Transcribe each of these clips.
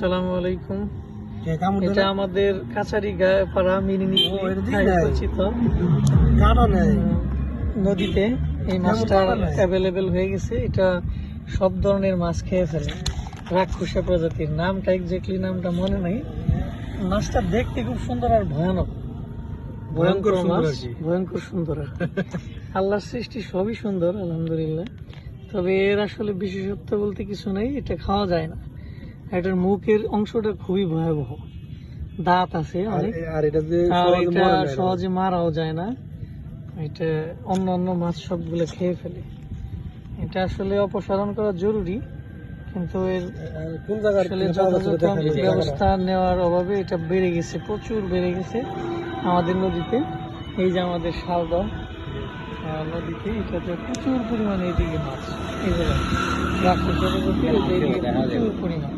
আসসালামু আলাইকুম। এটা আমাদের কাছারি পাড়া মিনি। পরিচিত। নদীতে এই মাছটা অ্যাভেলেবেল হয়ে গেছে। এটা সব ধরনের মাছ খেয়ে ফেলে। রাক্ষসা প্রজাতির। নামটা এক্স্যাক্টলি নামটা মনে নাই। মাছটা দেখতে খুব সুন্দর আর ভয়ানক। ভয়ঙ্কর মাছ। ভয়ঙ্কর সুন্দর। আল্লাহর সৃষ্টি সবই সুন্দর আলহামদুলিল্লাহ। তবে এর আসলে বিশেষত্ব বলতে কিছু নেই। এটা খাওয়া যায় না। এটার মুখের অংশটা খুবই ভয়াবহ। দাঁত আছে আর অনেক। এটা সহজে মারাও যায় না। এটা অন্য অন্য মাছ সবগুলো খেয়ে ফেলে। এটা আসলে অপসারণ করা জরুরি কিন্তু এর কোন ব্যবস্থা নেওয়ার অভাবে এটা বেড়ে গেছে প্রচুর বেড়ে গেছে আমাদের নদীতে। এই যে আমাদের শালদা নদীতে এটাতে প্রচুর পরিমাণে এদিকে মাছ এই যে দেখেন, রাক্ষস জনজাতি, এই যে এদিকে প্রচুর পরিমাণ।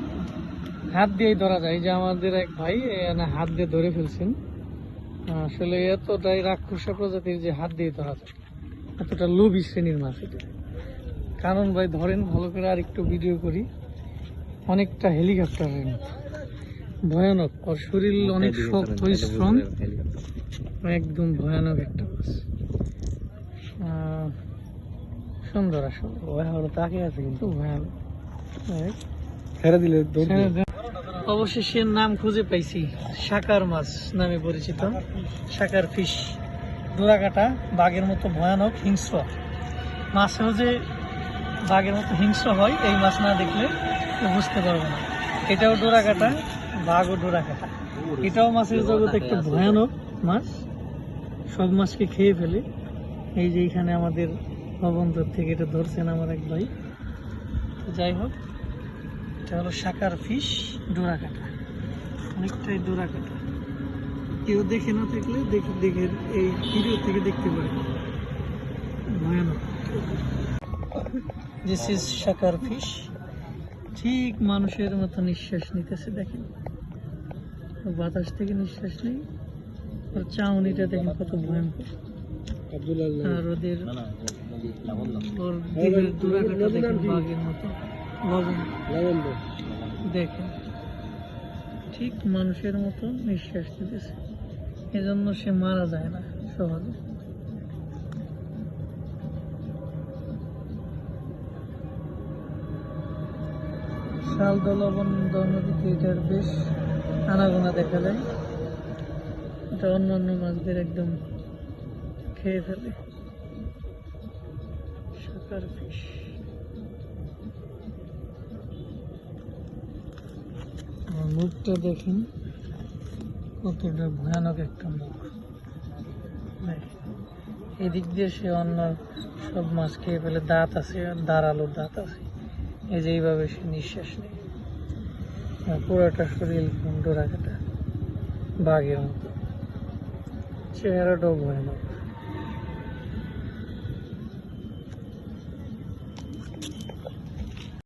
হাত দিয়েই ধরা যায়। যে আমাদের এক ভাই হাত দিয়ে ধরে ফেলছেন। আসলে এতটাই রাক্ষসা প্রজাতির যে হাত দিয়ে ধরা যায়। এতটা লোভী শ্রেণির মাছ এটা। কারণ ভাই ধরেন ভালো করে আর একটু ভিডিও করি। অনেকটা হেলিকপ্টারের মতো। ভয়ানক। ওর শরীর অনেক শক্ত স্ট্রং। একদম ভয়ানক একটা মাছ। আহ, সুন্দর আসলে। তাকে আছে কিন্তু। ভয়ানক। ছেড়ে দিলে ছেড়ে। অবশেষে নাম খুঁজে পাইছি। সাকার মাছ নামে পরিচিত। সাকার ফিশ। ডোরাকাটা বাঘের মতো ভয়ানক হিংস্র। মাছেও যে বাঘের মতো হিংস্র হয়, এই মাছ না দেখলে বুঝতে পারব না। এটাও ডোরাকাটা বাঘও ডোরাকাটা এটাও মাছের জগতে একটু ভয়ানক মাছ। সব মাছকে খেয়ে ফেলে। এই যে এখানে আমাদের ভবন্তর থেকে এটা ধরছেন আমার এক ভাই। যাই হোক এটা হলো শাকার ফিশ ডোরা কাটা অনেকটাই ডোরা কাটা কেউ দেখে না থাকলে দেখে দেখে এই ভিডিও থেকে দেখতে পারে। ভয়ানক। This is sucker fish. ঠিক মানুষের মতো নিঃশ্বাস নিতেছে দেখেন। বাতাস থেকে নিঃশ্বাস নেই। আর চাউনিটা দেখেন কত ভয়ঙ্কর। আর ওদের ওর দেখেন বাঘের মতো। লবণ লাবণ্য দেখেন ঠিক মানুষের মতো নিঃশ্বাস নিতেছে এজন্য সে মারা যায় না সহজে শালদা লবণ নদীতে এটার বেশ আনাগোনা দেখা যায় এটা অন্য অন্য মাছদের একদম খেয়ে ফেলে শাকার ফিশ মুখটা দেখেন, কতটা ভয়ানক একটা মুখ। এদিক দিয়ে সে অন্য সব মাছ খেয়ে ফেলে, দাঁত আছে, দাঁড়াল দাঁত আছে। এই যে এইভাবে সে নিঃশ্বাস নেয়। পুরোটা শরীর ডোরা রাখাটা বাঘের মতো। চেহারাটাও ভয়ানক।